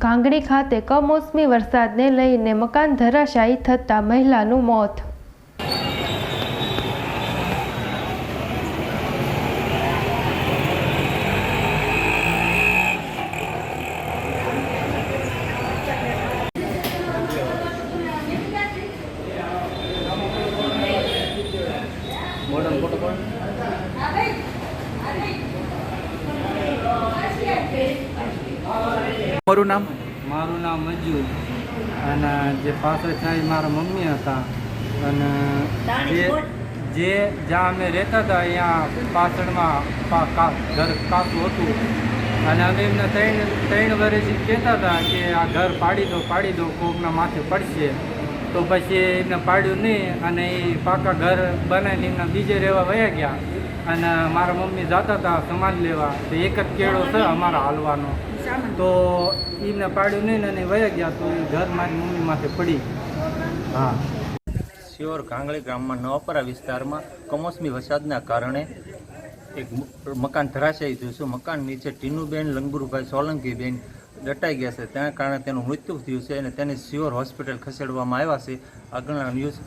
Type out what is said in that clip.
ઘાંગડી ખાતે કમોસમી વરસાદને લઈને મકાન ધરાશાયી થતાં મહિલાનું મોત. મારું નામ? મારું નામ મંજુ અને જે પાછળ થાય મારા મમ્મી હતા. અને જે જે જ્યાં અમે રહેતા હતા અહીંયા પાછળમાં ઘર કાપું હતું. અને અમે એમને ત્રણ ત્રણ વર્ષથી કહેતા હતા કે આ ઘર પાડી દો પાડી દો કોકના માથે પડશે. તો પછી એમને પાડ્યું નહીં અને એ પાકા ઘર બનાવીને એમના બીજે રહેવા વયા ગયા. અને મારા મમ્મી જતા હતા સમાન લેવા. તો એક જ કેળો છે અમારા હાલવાનો. તો એમને પાડ્યું નહીં ને અને વયા ગયા તો એ ઘર મારી મમ્મી માથે પડી. હા. શિયોર કાંગળી ગામમાં નવાપરા વિસ્તારમાં કમોસમી વરસાદના કારણે એક મકાન ધરાશાયી થયું છે. મકાન નીચે ટીનુબેન લંગુરુભાઈ સોલંકીબેન દટાઈ ગયા છે. તેના કારણે તેનું મૃત્યુ થયું છે અને તેને શિયોર હોસ્પિટલ ખસેડવામાં આવ્યા છે. આગળના ન્યૂઝ